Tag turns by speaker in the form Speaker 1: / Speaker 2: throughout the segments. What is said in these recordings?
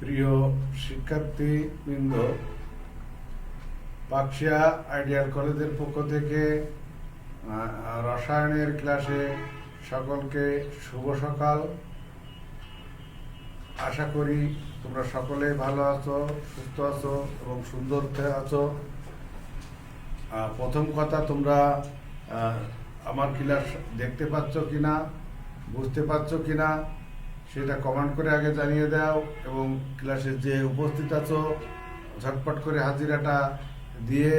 Speaker 1: প্রিয় শিক্ষার্থীবৃন্দ, পাকশিয়া আইডিয়াল কলেজের পক্ষ থেকে রসায়নের ক্লাসে সকলকে শুভ সকাল। আশা করি তোমরা সকলে ভালো আছো, সুস্থ আছো এবং সুন্দর আছো। প্রথম কথা তোমরা আমার ক্লাস দেখতে পাচ্ছ কিনা, বুঝতে পারছ কিনা সেটা কমেন্ট করে আগে জানিয়ে দাও এবং ক্লাসে যে উপস্থিত আছো, ঝটপট করে হাজিরাটা দিয়ে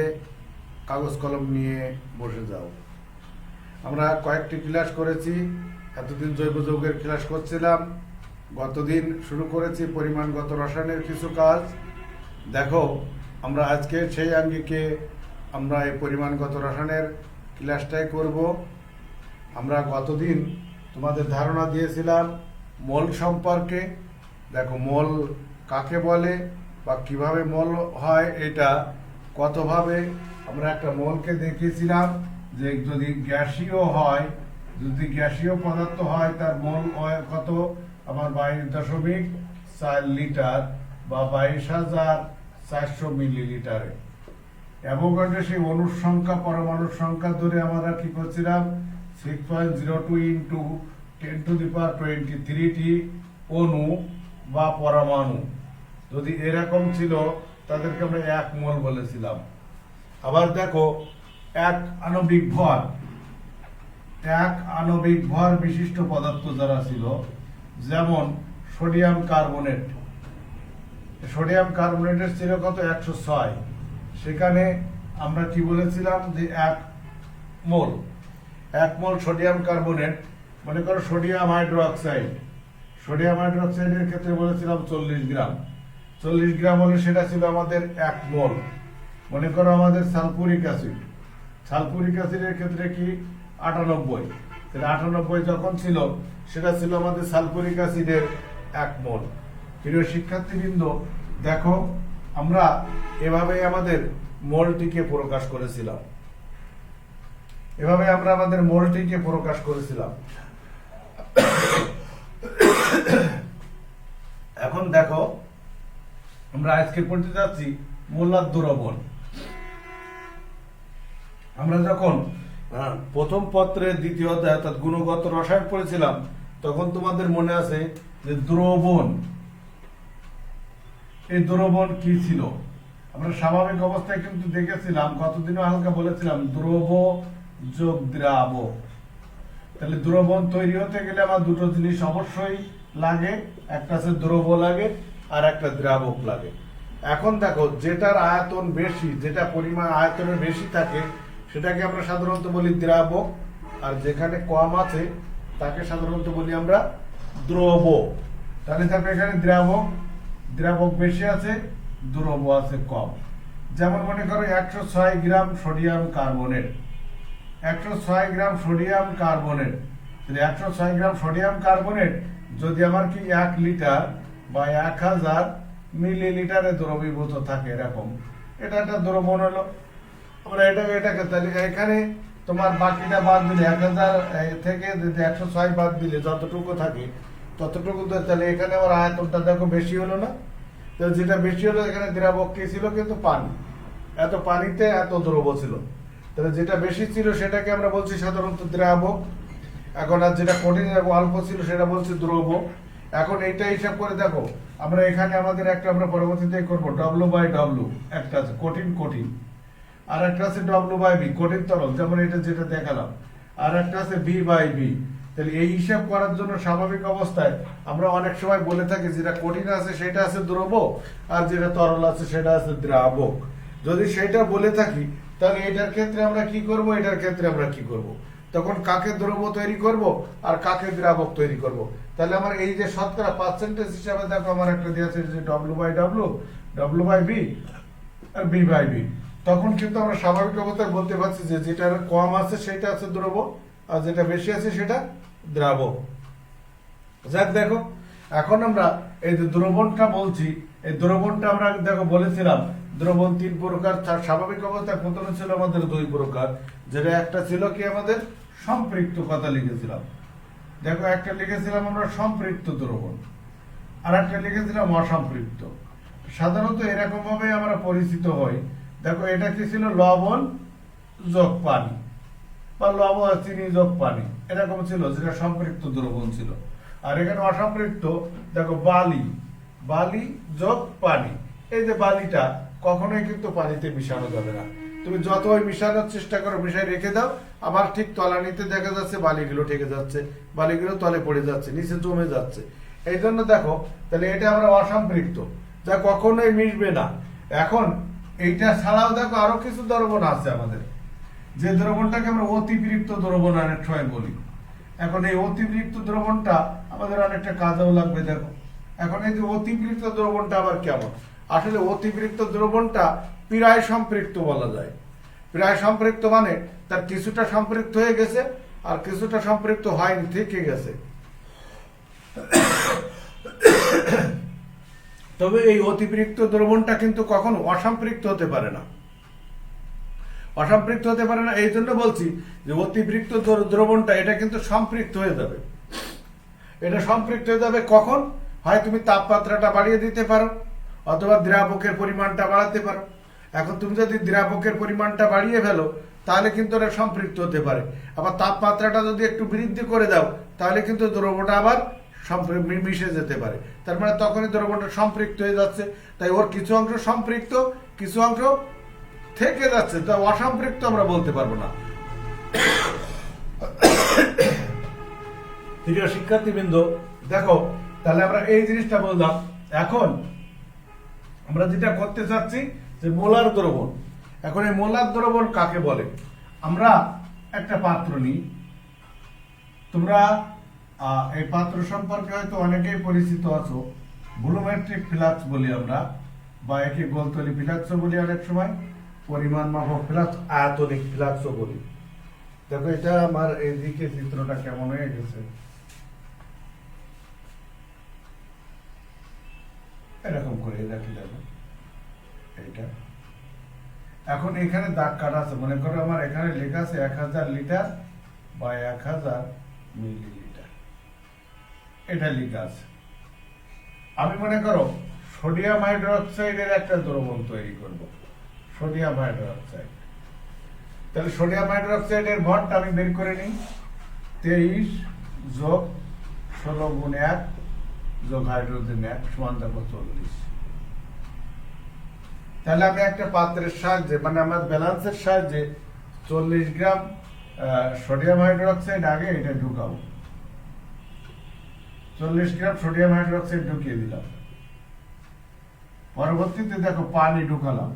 Speaker 1: কাগজ কলম নিয়ে বসে যাও। আমরা কয়েকটি ক্লাস করেছি, এতদিন জৈব যৌগের ক্লাস করছিলাম, গতদিন শুরু করেছি পরিমাণগত রসায়নের কিছু কাজ। দেখো, আমরা আজকে সেই আঙ্গিকে আমরা এই পরিমাণগত রসায়নের ক্লাসটাই করব। আমরা গতদিন তোমাদের ধারণা দিয়েছিলাম মল সম্পর্কে, দেখো মল কাকে বলে বা কীভাবে মল হয়, এটা কতভাবে আমরা একটা মলকে দেখিয়েছিলাম যে যদি গ্যাসীয় হয়, যদি গ্যাসীয় পদার্থ হয়, তার মল কত? আমার বাইশ দশমিক চার লিটার বা বাইশ হাজার চারশো মিলিলিটারে। অ্যাভোগাড্রো সেই অনুর সংখ্যা, পরমাণুর সংখ্যা ধরে আমরা কি করছিলাম? Six point zero two into ten to the power twenty thirty অণু বা পরমাণু। যদি এরকম ছিল, তাদেরকে আমরা এক মোল বলেছিলাম। আবার দেখো, এক আণবিক ভর। এক আণবিক ভর বিশিষ্ট পদার্থ যারা ছিল, যেমন সোডিয়াম কার্বনেট। সোডিয়াম কার্বনেটের ছিল কত? একশো ছয়। সেখানে আমরা কি বলেছিলাম যে এক মোল। এক মোল সোডিয়াম কার্বনেট মনে করো সোডিয়াম হাইড্রোক্সাইড। সোডিয়াম হাইড্রোক্সাইডের ক্ষেত্রে বলেছিলাম চল্লিশ গ্রাম। চল্লিশ গ্রাম হলে সেটা ছিল আমাদের এক মোল। মনে করো আমাদের সালফুরিক অ্যাসিড। সালফুরিক অ্যাসিডের ক্ষেত্রে কি? আটানব্বই। তাহলে আটানব্বই যখন ছিল, সেটা ছিল আমাদের সালফুরিক অ্যাসিডের এক মোল। প্রিয় শিক্ষার্থীবৃন্দ, দেখো, আমরা এভাবে আমাদের মোলটিকে প্রকাশ করেছিলাম। এভাবে আমরা আমাদের মোলটিকে প্রকাশ করেছিলাম। এখন দেখো, আমরা আজকে পড়তে যাচ্ছি মোল্লার দ্রবণ আমরা যখন প্রথম পত্রের দ্বিতীয় অধ্যায় অর্থাৎ গুণগত রসায়ন পড়েছিলাম, তখন তোমাদের মনে আছে যে দ্রবণ এই দ্রবণ কি ছিল? আমরা স্বাভাবিক অবস্থায় কিন্তু দেখেছিলাম কতদিনও হালকা বলেছিলাম দ্রব যোগ দ্রাব তাহলে দ্রবণ তৈরি হতে গেলে আমার দুটো জিনিস অবশ্যই লাগে, একটা আছে দ্রব লাগে আর একটা দ্রাবক লাগে। এখন দেখো, যেটার আয়তন বেশি, যেটা পরিমাণ আয়তনের বেশি থাকে, সেটাকে আমরা সাধারণত বলি দ্রাবক, আর যেখানে কম আছে, তাকে সাধারণত বলি আমরা দ্রব তাহলে দেখো এখানে দ্রাবক দ্রাবক বেশি আছে দ্রব আছে কম। যেমন মনে করো একশো ছয় গ্রাম সোডিয়াম কার্বনেট। একশো ছয় গ্রাম সোডিয়াম কার্বনেট। তাহলে একশো ছয় গ্রাম সোডিয়াম কার্বনেট, যদি আমার কি এক লিটার বা এক হাজার মিলিলিটারে দ্রবীভূত থাকে এরকম, এটা একটা দ্রবণ হলো। আমরা এটাকে এটাকে তাহলে এখানে তোমার বাকিটা বাদ দিলে, এক হাজার থেকে যদি একশো ছয় বাদ দিলে যতটুকু থাকে, ততটুকু তো তাহলে এখানে আমার আয়তনটা দেখো বেশি হলো না। তো যেটা বেশি হলো, এখানে দ্রাবক কি ছিল? কিন্তু পানি। এত পানিতে এত দ্রব ছিল। তাহলে যেটা বেশি ছিল সেটাকে আমরা বলছি সাধারণত দ্রাবক। এখন আর যেটা কঠিন এবং অল্প ছিল সেটা বলছি দ্রব। এখন এইটা হিসাব করে দেখো, আমরা এখানে আমাদের একটা আমরা পরবর্তীতে করব ডব্লু বাই ডব্লু একটা আছে, কঠিন কঠিন। আর একটা আছে ডব্লু বাই বি কঠিন তরল, যেমন এটা যেটা দেখালাম। আর একটা আছে বি বাই বি তাহলে এই হিসাব করার জন্য স্বাভাবিক অবস্থায় আমরা অনেক সময় বলে থাকি, যেটা কঠিন আছে সেটা আছে দ্রব, আর যেটা তরল আছে সেটা আছে দ্রাবক। যদি সেটা বলে থাকি তাহলে এটার ক্ষেত্রে আমরা কি করব? এটার ক্ষেত্রে আমরা কি করব? তখন কাকে দ্রব্য তৈরি করব আর কাকে দ্রাবক তৈরি করব? তাহলে আমার এই যে শতকরা পার্সেন্টেজ হিসাবে দেখো আমার একটা দিয়ে আছে যে W by W W by B R B by B তখন কিন্তু আমরা স্বাভাবিক অবস্থায় বলতে পারছি যে যেটা কম আছে সেটা আছে দ্রব আর যেটা বেশি আছে সেটা দ্রাবক যাক দেখো, এখন আমরা এই যে দ্রবণটা বলছি, এই দ্রবণটা আমরা দেখো বলেছিলাম দ্রবণ তিন প্রকার, তার স্বাভাবিক অবস্থায় প্রথমে ছিল আমাদের দুই প্রকার। যেটা একটা ছিল কি আমাদের সম্পৃক্ত কথা লিখেছিলাম। দেখো, একটা লিখেছিলাম আমরা সম্পৃক্ত দ্রবণ আর একটা লিখেছিলাম অসম্পৃক্ত। সাধারণত এরকম ভাবে আমরা পরিচিত হই। দেখো, এটা কি ছিল? লবণ যোগ পানি বা লবণ চিনি যোগ পানি। এরকম ছিল, যেটা সম্পৃক্ত দ্রবণ ছিল। আর এখানে অসম্পৃক্ত, দেখো, বালি বালি যোগ পানি। এই যে বালিটা কখনোই কিন্তু পানিতে মিশানো যাবে না। তুমি যতই মিশানোর চেষ্টা করো মিশাই রেখে দাও, আবার ঠিক তলানিতে দেখা যাচ্ছে বালিগুলো ঠেকে যাচ্ছে, বালিগুলো তলে পড়ে যাচ্ছে, নিচে জমে যাচ্ছে। এই জন্য দেখো, তাহলে এটা আমরা অসম্পৃক্ত, যা কখনোই মিশবে না। এখন এইটা ছাড়াও দেখো আরও কিছু দ্রবণ আছে আমাদের। যে দ্রবণটাকে আমরা অতিরিক্ত দ্রবণ অনেক সময় বলি। এখন এই অতিরিক্ত দ্রবণটা আমাদের অনেকটা কাজেও লাগবে, দেখো। এখন এই যে অতিরিক্ত দ্রবণটা আবার কেমন? আসলে অতিরিক্ত দ্রবণটা প্রায় সম্পৃক্ত বলা যায়। প্রায় সম্পৃক্ত মানে তার কিছুটা সম্পৃক্ত হয়ে গেছে আর কিছুটা সম্পৃক্ত হয়নি, থেকে গেছে। তবে এই অতিরিক্ত দ্রবণটা কিন্তু কখনো অসম্পৃক্ত হতে পারে না। অসম্পৃক্ত হতে পারে না এই জন্য বলছি যে অতিরিক্ত দ্র- দ্রবণটা, এটা কিন্তু সম্পৃক্ত হয়ে যাবে। এটা সম্পৃক্ত হয়ে যাবে কখন? হয় তুমি তাপমাত্রাটা বাড়িয়ে দিতে পারো। অথবা দ্রাবকের পরিমাণটা বাড়াতে পারো। এখন তুমি যদি দ্রাবকের পরিমাণটা বাড়িয়ে ফেলো তাহলে কিন্তু এটা সম্পৃক্ত হতে পারে। আবার তাপমাত্রাটা যদি একটু বৃদ্ধি করে দাও তাহলে কিন্তু দ্রব্যটা আবার মিশে যেতে পারে। তার মানে তখনই দ্রব্যটা সম্পৃক্ত হয়ে যাচ্ছে। তাই ওর কিছু অংশ সম্পৃক্ত কিছু অংশ থেকে যাচ্ছে। তা অসম্পৃক্ত আমরা বলতে পারব না। প্রিয় শিক্ষার্থীবৃন্দ দেখো তাহলে আমরা এই জিনিসটা বললাম। এখন আমরা যেটা করতে চাচ্ছি যে মোলার দ্রবণ। এখন এই মোলার দ্রবণ কাকে বলে? আমরা একটা পাত্র নিই। তোমরা এই পাত্র সম্পর্কে হয়তো অনেকেই পরিচিত আছো। ভ্লুমেট্রিক ফ্লাক্স বলি আমরা, বা একে গোলতলি ফ্লাক্সও বলি অনেক সময়। পরিমাণ মাপক ফ্লাক্স, আয়তনিক ফ্লাক্সও বলি। দেখো, এটা আমার এইদিকে চিত্রটা কেমন হয়ে গেছে। এরকম করে রাখি দেখো এইটা। এখন এখানে দাগ কাটা আছে। মনে করো আমার এখানে লেখা আছে এক হাজার লিটার বা এক হাজার মিলিলিটার। এটা লেখা আছে। আমি মনে করো সোডিয়াম হাইড্রোক্সাইডের একটা দ্রবণ তৈরি করব। Sodium hydroxide. তাহলে সোডিয়াম হাইড্রোক্সাইডের ভরটা আমি বের করে নিই। তেইশ যোগ ষোলো গুণ এক দেখো তাহলে আমি একটা পাত্রের সাহায্যে মানে আমার সাহায্যে চল্লিশ গ্রাম সোডিয়াম হাইড্রোক্সাইড আগে এটা ঢুকাবো। চল্লিশ গ্রাম সোডিয়াম হাইড্রোক্সাইড ঢুকিয়ে দিলাম। পরবর্তীতে দেখো পানি ঢুকালাম।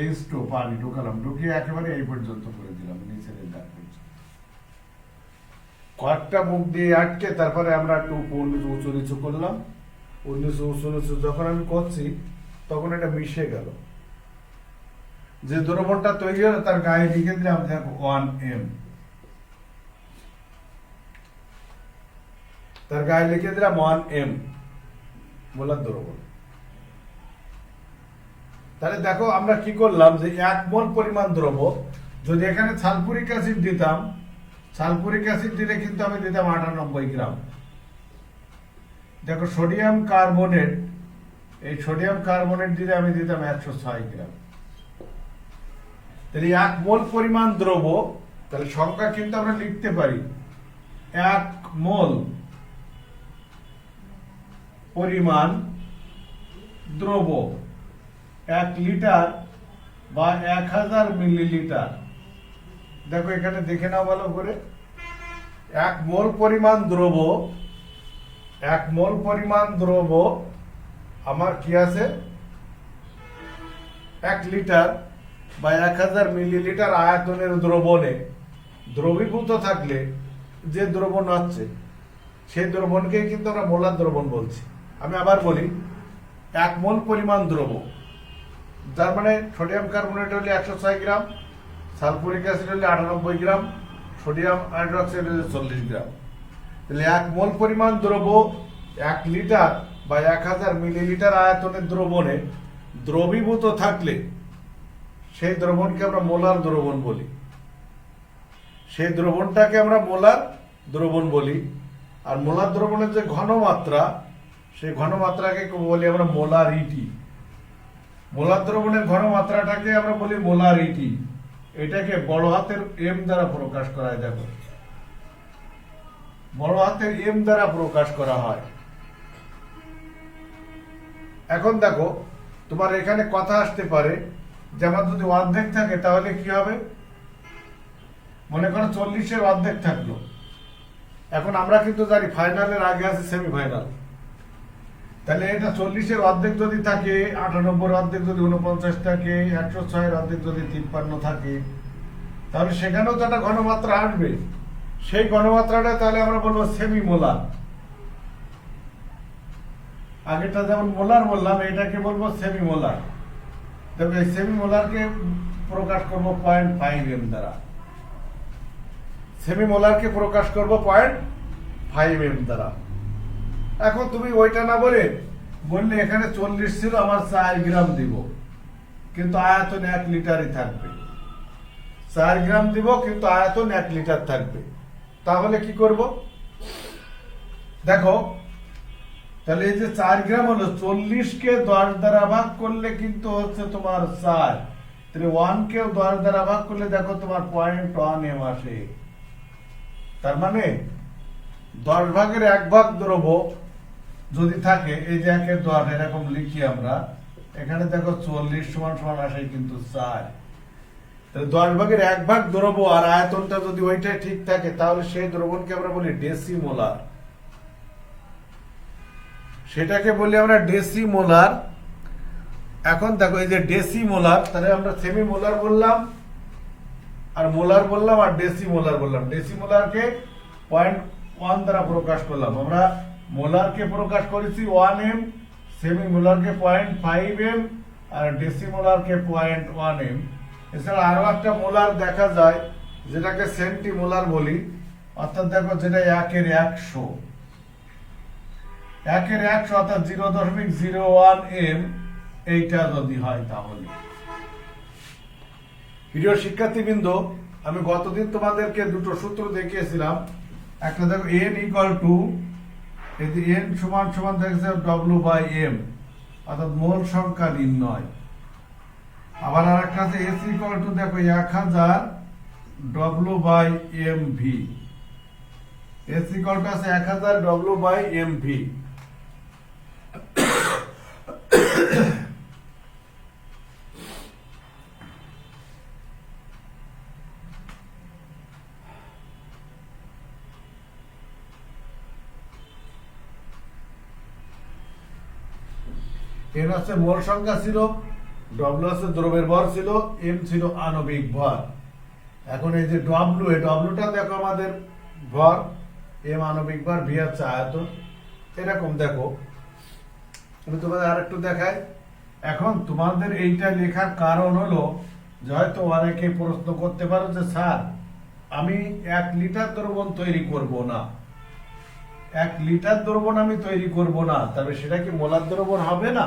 Speaker 1: এইচ টু পানি ঢুকালাম, ঢুকিয়ে একেবারে এই পর্যন্ত করে দিলাম, নিচের পর্যন্ত কয়েকটা মুখ দিয়ে আটকে তারপরে আমরা একটু উঁচু নিচু করলাম। উনিশশো উঁচু নিচু যখন আমি করছি, তখন এটা মিশে গেল। যে দ্রবণটা তৈরি হলো, তার গায়ে লিখে দিলাম, দেখো, ওয়ান এম। তার গায়ে লিখে দিলাম ওয়ান এম বলার দ্রবণ। তাহলে দেখো, আমরা কি করলাম যে এক মোল পরিমাণ দ্রব যদি এখানে সালফুরিক অ্যাসিড দিতাম সালফুরিক অ্যাসিড দিলে কিন্তু আমি দিতাম আটানব্বই গ্রাম। দেখো, সোডিয়াম কার্বনেট, এই সোডিয়াম কার্বনেট দিলে আমি দিতাম একশো ছয় গ্রাম। তাহলে এক মোল পরিমাণ দ্রব, তাহলে সংখ্যা কিন্তু আমরা লিখতে পারি। এক মোল পরিমাণ দ্রব এক লিটার বা এক হাজার মিলিলিটার। দেখো, এখানে দেখে নাও ভালো করে। এক মোল পরিমাণ দ্রব, এক মোল পরিমাণ দ্রব, আমার কি আছে? এক লিটার বা এক হাজার মিলিলিটার আয়তনের দ্রবণে দ্রবীভূত থাকলে যে দ্রবণ আছে সেই দ্রবণকেই কিন্তু আমরা মোলার দ্রবণ বলছি। আমি আবার বলি, এক মোল পরিমাণ দ্রব, যার মানে সোডিয়াম কার্বোনেট হলে একশো ছয় গ্রাম, সালফুরিক অ্যাসিড হলে আটানব্বই গ্রাম সোডিয়াম হাইড্রোক্সাইড হলে চল্লিশ গ্রাম। তাহলে এক মোল পরিমাণ দ্রব, এক লিটার বা এক হাজার মিলিলিটার আয়তনের দ্রবণে দ্রবীভূত থাকলে সেই দ্রবণকে আমরা মোলার দ্রবণ বলি। সেই দ্রবণটাকে আমরা মোলার দ্রবণ বলি। আর মোলার দ্রবণের যে ঘনমাত্রা, সেই ঘনমাত্রাকে বলি আমরা মোলারিটি। মোলার দ্রবণের ঘনমাত্রাটাকে আমরা বলি মোলারিটি। এটাকে বড় হাতের এম দ্বারা প্রকাশ করা দেখো। বড় হাতের এম দ্বারা প্রকাশ করা হয়। এখন দেখো, তোমার এখানে কথা আসতে পারে যে আমার যদি অর্ধেক থাকে, তাহলে কি হবে? মনে করো চল্লিশের অর্ধেক থাকল। এখন আমরা কিন্তু জানি ফাইনালের আগে আছে সেমিফাইনাল তাহলে এটা চল্লিশের অর্ধেক যদি থাকে আটানব্বই অর্ধেক যদি উনপঞ্চাশ থাকে, একশো ছয়ের অর্ধেক যদি তিপ্পান্ন থাকে, তাহলে সেখানেও তো একটা ঘনমাত্রা আসবে। সেই ঘনমাত্রাটা তাহলে আমরা বলব সেমি মোলার আগেটা যেমন মোলার বললাম এটাকে বলব সেমি মোলার তবে এই সেমি মোলারকে প্রকাশ করব পয়েন্ট ফাইভ এম দ্বারা। সেমি মোলারকে প্রকাশ করব পয়েন্ট ফাইভ এম দ্বারা। এখন তুমি ওইটা না বলে বললে এখানে চল্লিশ ছিল, আমার চার গ্রাম দিব। কিন্তু আয়তন এক লিটারই থাকবে। চার গ্রাম দিব, কিন্তু আয়তন এক লিটার থাকবে। তাহলে কি করব? দেখো, তাহলে এই যে চার গ্রাম হলো, চল্লিশ কে দশ দ্বারা ভাগ করলে কিন্তু হচ্ছে তোমার চার। তাহলে ওয়ান কেও দশ দ্বারা ভাগ করলে দেখো তোমার পয়েন্ট ওয়ান এম আসে তার মানে দশ ভাগের এক ভাগ দ্রব্য যদি থাকে, এই যে একের দশ এরকম লিখি আমরা, এখানে দেখো চল্লিশ সমান সমান আসে কিন্তু চার। দশ ভাগের এক ভাগ দ্রব্য আর আয়তনটা যদি ওইটাই ঠিক থাকে, তাহলে সেই দ্রবণকে আমরা বলি ডেসিমোলার সেটাকে বলি আমরা ডেসিমোলার এখন দেখো, এই যে ডেসিমোলার তাহলে আমরা সেমি মোলার বললাম, আর মোলার বললাম, আর ডেসিমোলার বললাম। ডেসিমোলারকে পয়েন্ট ওয়ান দ্বারা প্রকাশ করলাম। আমরা মোলারকে প্রকাশ করেছি ওয়ান এম সেমি মোলারকে পয়েন্ট ফাইভ এম আর ডেসি ডেসিমোলারকে পয়েন্ট ওয়ান এম এছাড়া আরও একটা মোলার দেখা যায়, যেটাকে সেন্টি মোলার বলি। অর্থাৎ দেখো যেটা একের একশো। একের একশো অর্থাৎ জিরো দশমিক জিরো ওয়ান এম এইটা যদি হয় তাহলে। প্রিয় শিক্ষার্থীবৃন্দ, আমি গতদিন তোমাদেরকে দুটো সূত্র দেখিয়েছিলাম। একটা দেখো এন ইকুয়াল টু যে এন সমান সমান দেখেছে ডব্লু বাই এম অর্থাৎ মোল সংখ্যা নির্ণয়। আবার আর একটা আছে এস ইকুয়াল টু দেখো, এক হাজার W by M V S equal to আছে এক হাজার W by M V N হচ্ছে মোল সংখ্যা ছিল ডব্লু হচ্ছে দ্রব্যের ভর ছিল এম ছিল আণবিক ভর। এখন এই যে ডব্লু এই ডব্লুটা দেখো আমাদের ভর এম আণবিক ভর ভি হচ্ছে আয়তন। এরকম দেখো। আমি তোমাদের আরেকটু দেখাই। এখন তোমাদের এইটা লেখার কারণ হলো, যে হয়তো অনেকে প্রশ্ন করতে পারো যে, স্যার, আমি এক লিটার দ্রবণ তৈরি করব না। এক লিটার দ্রবণ আমি তৈরি করব না, তবে সেটা কি মোলার দ্রবণ হবে না?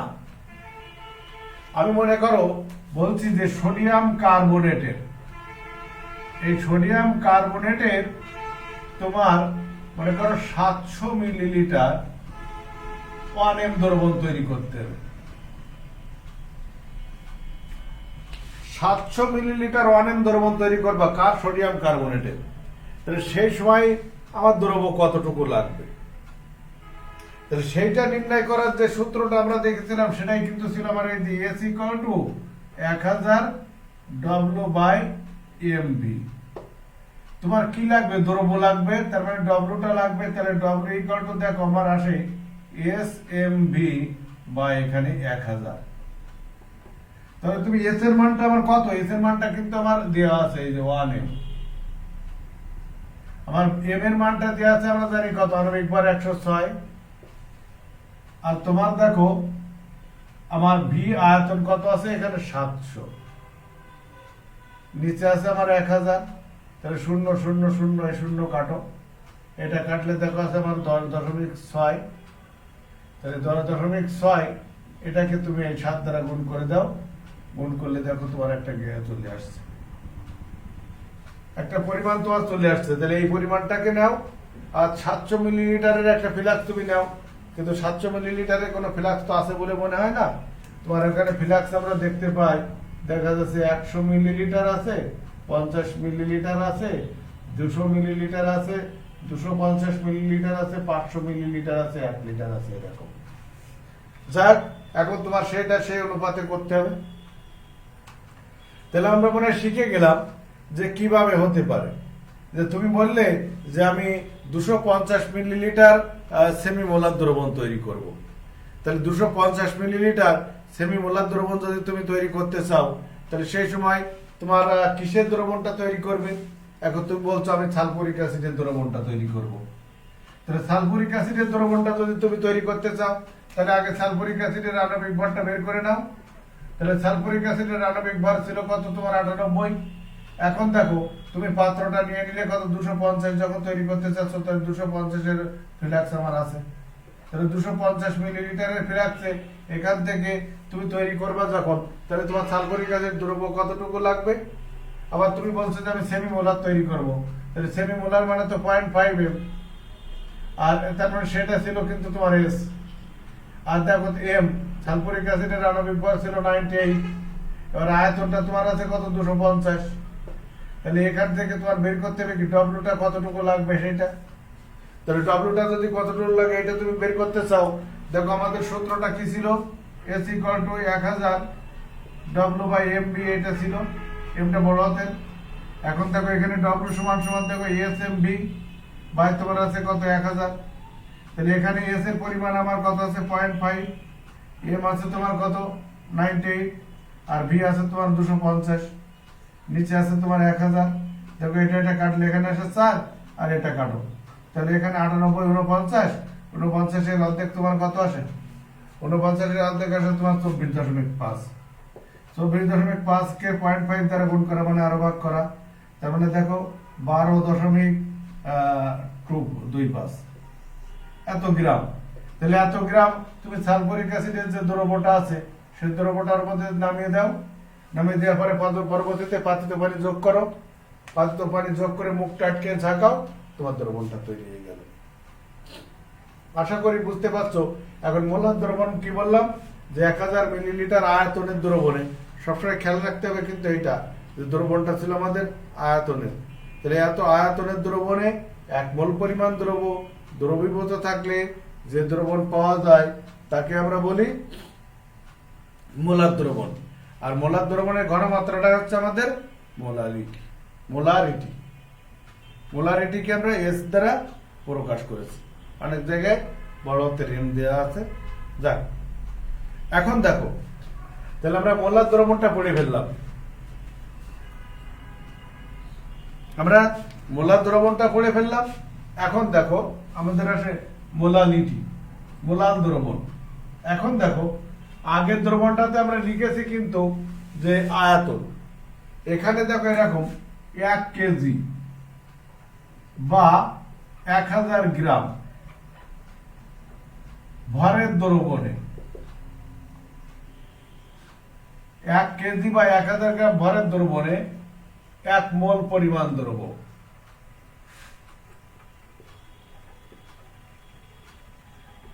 Speaker 1: আমি মনে করো বলছি যে সোডিয়াম কার্বনেটের। এই সোডিয়াম কার্বোনেটের তোমার মনে করো সাতশো মিলিলিটার ওয়ান এম দ্রবণ তৈরি করতে হবে। সাতশো মিলিলিটার ওয়ান এম দ্রবণ তৈরি করবা কার সোডিয়াম কার্বনেটের? তাহলে সেই সময় আমার দ্রব্য কতটুকু লাগবে? তাহলে সেইটা নির্ণয় করার যে সূত্রটা আমরা দেখেছিলাম, সেটাই কিন্তু ছিল আমার এই যে এস ইকুয়াল টু এক হাজার ডব্লু বাই এম ভি তোমার কি লাগবে? দ্রব্য লাগবে, তার মানে ডব্লুটা লাগবে, তাহলে ডব্লু ইকুয়াল টু দেখো আমার আসে এস এম ভি বা এখানে এক হাজার। তাহলে তুমি এস এর মানটা আমার কত? এস এর মানটা কিন্তু আমার দেওয়া আছে এই যে ওয়ান এম আমার এম এর মানটা দেওয়া আছে, আমরা জানি কত? আণবিক বার একশো ছয়। আর তোমার দেখো, আমার ভি আয়তন কত আছে? এখানে সাতশো। নিচে আছে আমার এক হাজার। তাহলে শূন্য শূন্য শূন্য, এই শূন্য কাটো। এটা কাটলে দেখো আছে আমার দশ দশমিক ছয়। তাহলে দশ দশমিক ছয়, এটাকে তুমি এই সাত দ্বারা গুণ করে দাও। গুণ করলে দেখো তোমার একটা চলে আসছে। একটা পরিমাণ তোমার চলে আসছে। তাহলে এই পরিমাণটাকে নাও, আর সাতশো মিলিলিটারের একটা ফ্লাক্স তুমি নাও। কিন্তু সাতশো মিলিলিটারের কোনো ফ্লাক্স তো আছে বলে মনে হয় না? তোমার এখানে ফ্লাক্স আমরা দেখতে পাই। দেখা যাচ্ছে একশো মিলিলিটার আছে, পঞ্চাশ মিলিলিটার আছে, দুশো মিলিলিটার আছে, দুশো পঞ্চাশ মিলিলিটার আছে, পাঁচশো মিলিলিটার আছে, এক লিটার আছে এরকম। যাক, এখন তোমার সেটা সেই অনুপাতে করতে হবে। তাহলে আমরা মনে শিখে গেলাম যে কীভাবে হতে পারে। যে তুমি বললে যে আমি দুশো পঞ্চাশ মিলিলিটার সেমি মোলার দ্রবণ তৈরি করব। তাহলে দুশো পঞ্চাশ মিলিলিটার সেমি মোলার দ্রবণ যদি তুমি তৈরি করতে চাও, তাহলে সেই সময় তোমার কিসের দ্রবণটা তৈরি করবে এখন তুমি বলছো আমি সালফুরিক অ্যাসিডের দ্রবণটা তৈরি করব। তাহলে সালফুরিক অ্যাসিডের দ্রবণটা যদি তুমি তৈরি করতে চাও, তাহলে আগে সালফুরিক অ্যাসিডের আণবিক ভরটা বের করে নাও তাহলে সালফুরিক অ্যাসিডের আণবিক ভর ছিল কত তোমার আটানব্বই এখন দেখো, তুমি পাত্রটা নিয়ে নিলে কত? দুশো পঞ্চাশ যখন তৈরি করতে চাচ্ছ, তাহলে দুশো পঞ্চাশের ফ্লাক্স আমার আছে। তাহলে দুশো পঞ্চাশ মিলিলিটারের ফ্লাক্সে এখান থেকে তুমি তৈরি করবে যখন, তাহলে তোমার সালফুরিক অ্যাসিড দ্রব্য কতটুকু লাগবে? আবার তুমি বলছো যে আমি সেমি মোলার তৈরি করব। তাহলে সেমি মোলার মানে তো পয়েন্ট ফাইভ এম আর তারপরে সেটা ছিল কিন্তু তোমার এস আর দেখো এম সালফুরিক অ্যাসিডের আণবিক ভর ছিল নাইনটি এইট এবার আয়তনটা তোমার আছে কত? দুশো পঞ্চাশ। তাহলে এখান থেকে তোমার বের করতে হবে কি? ডব্লুটা কতটুকু লাগবে সেটা তাহলে ডব্লুটা যদি কতটুকু লাগে এটা তুমি বের করতে চাও। দেখো আমাদের সূত্রটা কি ছিল? এস ইকুয়াল টু এক হাজার ডব্লু বাই এম বি এটা ছিল। এমটা বড় হাতের। এখন দেখো এখানে ডব্লু সমান সমান দেখো এস এম বি বাই তোমার আছে কত? এক হাজার। তাহলে এখানে এস এর পরিমাণ আমার কত আছে? Point five. এম আছে তোমার কত? Ninety eight. আর ভি আছে তোমার দুশো পঞ্চাশ। নিচে আছে তোমার এক হাজার। দেখো, এটা এটা কাটলে এখানে আসে চার, আর এটা কাটো। তাহলে এখানে আটানব্বই উনপঞ্চাশ উনপঞ্চাশের অর্ধেক তোমার কত আসে? উনপঞ্চাশের অর্ধেক আসে তোমার চব্বিশ দশমিক পাঁচ। চব্বিশ দশমিক পাঁচকে পয়েন্ট ফাইভ দ্বারা গুণ করা মানে আরও ভাগ করা। তার মানে দেখো, বারো দশমিক টু, দুই পাঁচ। এত গ্রাম। তাহলে এত গ্রাম তুমি সালফুরিক অ্যাসিডের যে দ্রব্যটা আছে সেই দ্রব্যটার মধ্যে নামিয়ে দাও। নামিয়ে দেওয়ার পরে পরবর্তীতে পাতিত পানি যোগ করো। পাতিত পানি যোগ করে মুখটা আটকে ঝাঁকাও, তোমার দ্রবণটা তৈরি হয়ে গেল। আশা করি বুঝতে পারছ, এখন মোলার দ্রবণ কি বললাম? যে এক হাজার মিলিলিটার আয়তনের দ্রবণে, সবসময় খেয়াল রাখতে হবে কিন্তু এইটা, যে দ্রবণটা ছিল আমাদের আয়তনের। তাহলে এত আয়তনের দ্রবণে এক মোল পরিমাণ দ্রব, দ্রবীভূত থাকলে যে দ্রবণ পাওয়া যায়, তাকে আমরা বলি মোলার দ্রবণ। আর মোলার দ্রবণের ঘনমাত্রাটা হচ্ছে আমাদের মোলারিটি। মোলারিটি। মোলারিটিকে আমরা এস দ্বারা প্রকাশ করেছি। অনেক জায়গায় বড় হাতের এম দেওয়া আছে। যাক, এখন দেখো, তাহলে আমরা মোলার দ্রবণটা পড়ে ফেললাম। আমরা মোলার দ্রবণটা পড়ে ফেললাম। এখন দেখো, আমাদের আসে মোলালিটি মোলাল দ্রবণ। এখন দেখো আগের দ্রবণটাতে আমরা লিখেছি কিন্তু যে আয়তন এখানে দেখো এরকম, এক কেজি বা এক হাজার গ্রাম ভরের দ্রবণে। এক কেজি বা এক হাজার গ্রাম ভরের দ্রবণে এক মোল পরিমাণ দ্রব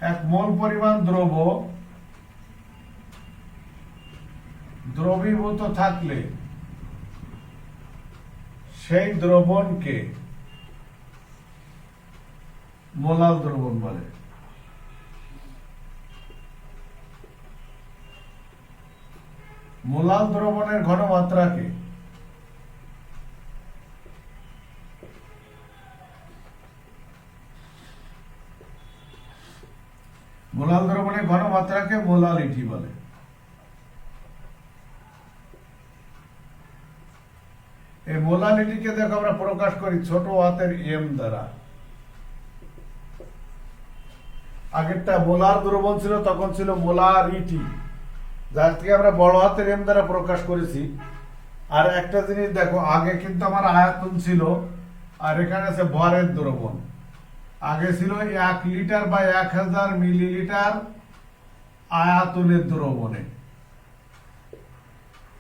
Speaker 1: এক মোল পরিমাণ দ্রব দ্রবীভূত থাকলে সেই দ্রবণকে মোলাল দ্রবণ বলে। মোলাল দ্রবণের ঘনমাত্রাকে মোলাল দ্রবণের ঘনমাত্রাকে মোলালিটি বলে। এই মোলালিটিকে দেখো আমরা প্রকাশ করি ছোট হাতের এম দ্বারা। আগেরটা মোলার দ্রবণ ছিল, তখন ছিল মোলারিটি যার থেকে আমরা বড় হাতের এম দ্বারা প্রকাশ করেছি। আর একটা জিনিস দেখো, আগে কিন্তু আমার আয়তন ছিল, আর এখানে আছে ভরের দ্রবণ। আগে ছিল এক লিটার বা এক হাজার মিলিলিটার আয়াতনের দ্রবণে।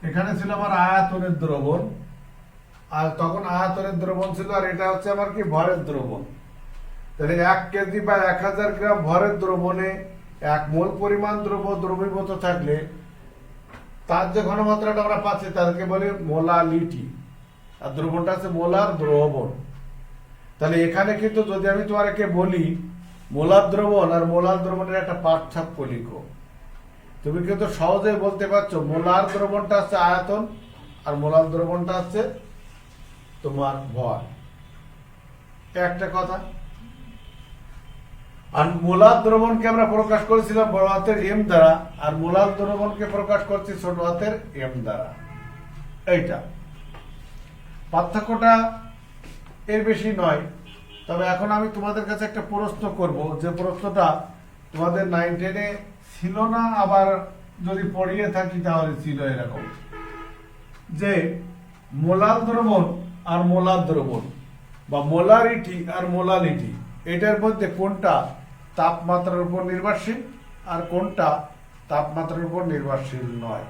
Speaker 1: এখানে ছিল আমার আয়াতনের দ্রবণ। আর তখন আয়াতনের দ্রবণ ছিল, আর এটা হচ্ছে আমার কি? ভরের দ্রবণ। তাহলে এক কেজি বা এক হাজার গ্রাম ভরের দ্রবণে এক মোল পরিমাণ দ্রব্য দ্রবীভূত থাকলে তার যে ঘনমাত্রাটা আমরা পাচ্ছি, তাদেরকে বলে মোলালিটি আর দ্রবণটা আছে মোলার দ্রবণ। তাহলে এখানে কিন্তু যদি আমি তোমাকে বলি, মোলার দ্রবণ আর মোলার দ্রবণের একটা পার্থক্য লিখো। তুমি কিন্তু সহজেই বলতে পারছ, মোলার দ্রবণটা হচ্ছে আয়তন আর মোলার দ্রবণটা হচ্ছে তোমার এ একটা কথা, আর মোলার দ্রবণকে আমরা প্রকাশ করেছিলাম বড় হাতের এম দ্বারা, আর মোলার দ্রবণকে প্রকাশ করছি ছোট হাতের এম দ্বারা। এইটা। পার্থক্যটা এর বেশি নয়, তবে এখন আমি তোমাদের কাছে একটা প্রশ্ন করব। যে প্রশ্নটা তোমাদের নাইন টেনে ছিল না, আবার যদি পড়িয়ে থাকি তাহলে ছিল এরকম। যে মোলার দ্রবণ আর মোলার দ্রবণ বা মোলারিটি আর মোলালিটি, এটার মধ্যে কোনটা তাপমাত্রার উপর নির্ভরশীল আর কোনটা তাপমাত্রার উপর নির্ভরশীল নয়?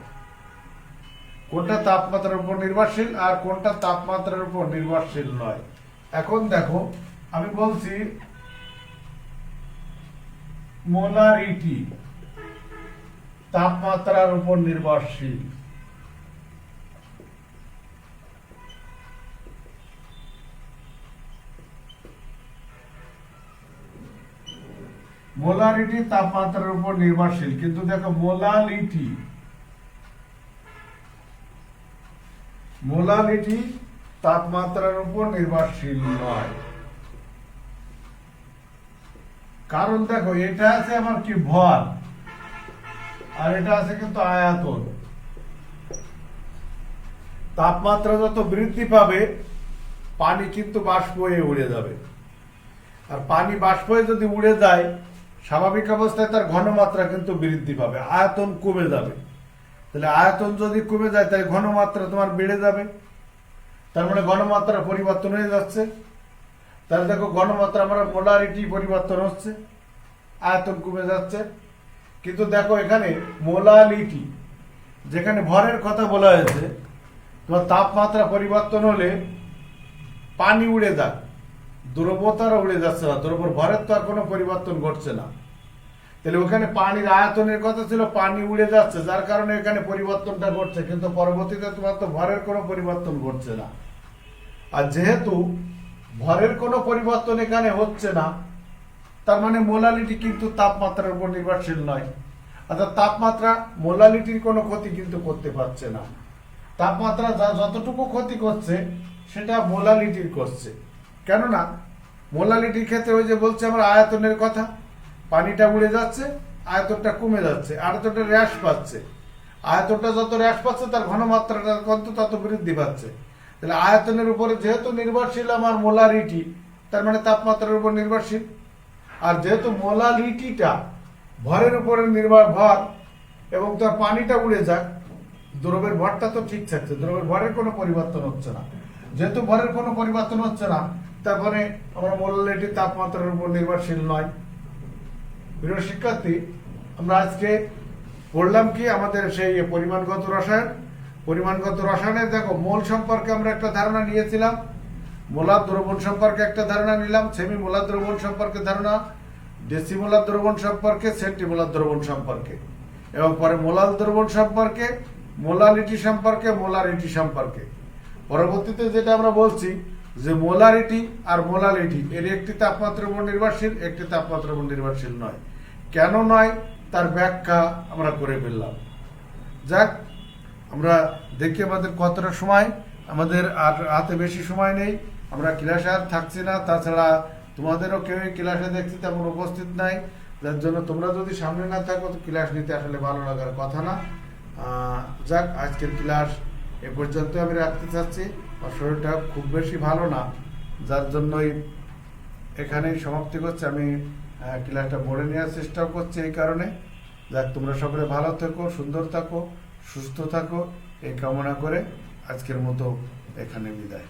Speaker 1: কোনটা তাপমাত্রার উপর নির্ভরশীল আর কোনটা তাপমাত্রার উপর নির্ভরশীল নয়? এখন দেখো, আমি বলছি মোলারিটি তাপমাত্রার উপর নির্ভরশীল। মোলারিটি তাপমাত্রার উপর নির্ভরশীল, কিন্তু দেখো মোলালিটি। মোলালিটি তাপমাত্রার উপর নির্ভরশীল নয়। কারণ দেখো, এটা আছে আমার কি ভর, আর এটা আছে কিন্তু আয়াতন। তাপমাত্রা যত বৃদ্ধি পাবে, পানি কিন্তু বাষ্প হয়ে উড়ে যাবে। আর পানি বাষ্প হয়ে যদি উড়ে যায় স্বাভাবিক অবস্থায় তার ঘনমাত্রা কিন্তু বৃদ্ধি পাবে, আয়তন কমে যাবে। তাহলে আয়তন যদি কমে যায়, তাহলে ঘনমাত্রা তোমার বেড়ে যাবে। তার মানে ঘনমাত্রা পরিবর্তন হয়ে যাচ্ছে। তাহলে দেখো, ঘনমাত্রা আমরা মোলারিটি পরিবর্তন হচ্ছে, আয়তন কমে যাচ্ছে। কিন্তু দেখো, এখানে মোলালিটি, যেখানে ভরের কথা বলা হয়েছে, তোমার তাপমাত্রা পরিবর্তন হলে পানি উড়ে যাক দ্রবতারা উড়ে যাচ্ছে না দ্রবর ভরের তো আর কোনো পরিবর্তন ঘটছে না। তাহলে ওখানে পানির আয়তনের কথা ছিল, পানি উড়ে যাচ্ছে, যার কারণে এখানে পরিবর্তনটা ঘটছে, কিন্তু পরবর্তীতে তোমার তো ভরের কোনো পরিবর্তন ঘটছে না। আর যেহেতু ভরের কোনো পরিবর্তন এখানে হচ্ছে না, তার মানে মোলালিটি কিন্তু তাপমাত্রার উপর নির্ভরশীল নয়। অর্থাৎ তাপমাত্রা মোলালিটির কোনো ক্ষতি কিন্তু করতে পারছে না। তাপমাত্রা যা যতটুকু ক্ষতি করছে, সেটা মোলালিটির করছে। কেননা মোলালিটির ক্ষেত্রে ওই যে বলছে আমার আয়তনের কথা, পানিটা উড়ে যাচ্ছে, আয়তনটা কমে যাচ্ছে, আয়তনটা হ্রাস পাচ্ছে। আয়তনটা যত হ্রাস পাচ্ছে, তার ঘনমাত্রাটা কত তত বৃদ্ধি পাচ্ছে। তাহলে আয়তনের উপরে যেহেতু নির্ভরশীল আমার মোলারিটি তার মানে তাপমাত্রার উপর নির্ভরশীল। আর যেহেতু মোলালিটিটা ভরের উপরে নির্ভর ভর এবং তার পানিটা উড়ে যাক, দ্রবের ভরটা তো ঠিক থাকছে, দ্রবের ভরের কোনো পরিবর্তন হচ্ছে না। যেহেতু ভরের কোনো পরিবর্তন হচ্ছে না, তারপরে আমরা মোলালিটি তাপমাত্রার উপর নির্ভরশীল নয়। প্রিয় শিক্ষার্থী, আমরা আজকে পড়লাম কি আমাদের সেই পরিমাণগত রসায়ন? পরিমাণগত রসায়নে দেখো, মোল সম্পর্কে আমরা একটা ধারণা নিয়েছিলাম, মোলার দ্রবণ সম্পর্কে একটা ধারণা নিলাম সেমি মোলার দ্রবণ সম্পর্কে ধারণা, ডেসিমোলার দ্রবণ সম্পর্কে, সেন্টিমোলার দ্রবণ সম্পর্কে। এবং পরে মোলাল দ্রবণ সম্পর্কে মোলালিটি সম্পর্কে, মোলারিটি সম্পর্কে। পরবর্তীতে যেটা আমরা বলছি যে মোলারিটি আর মোলালিটি, এর একটি তাপমাত্রার উপর নির্ভরশীল, একটি তাপমাত্রার উপর নির্ভরশীল নয়। কেন নয়? তার ব্যাখ্যা আমরা করে ফেললাম। যাক, আমরা দেখি আমাদের কতটা সময়, আমাদের আর হাতে বেশি সময় নেই, আমরা ক্লাসে আর থাকছি না, তাছাড়া তোমাদেরও কেউ ক্লাসে দেখছি তেমন উপস্থিত নাই, যার জন্য তোমরা যদি সামনে না থাকো, তো ক্লাস নিতে আসলে ভালো লাগার কথা না। যাক, আজকের ক্লাস এ পর্যন্ত আমি রাখতে চাচ্ছি। আর শরীরটা খুব বেশি ভালো না, যার জন্যই এখানেই সমাপ্তি করছে। আমি ক্লাসটা মোড়ে নেওয়ার চেষ্টাও করছি এই কারণে। যাক, তোমরা সকলে ভালো থেকো, সুন্দর থাকো, সুস্থ থাকো, এই কামনা করে আজকের মতো এখানে বিদায়।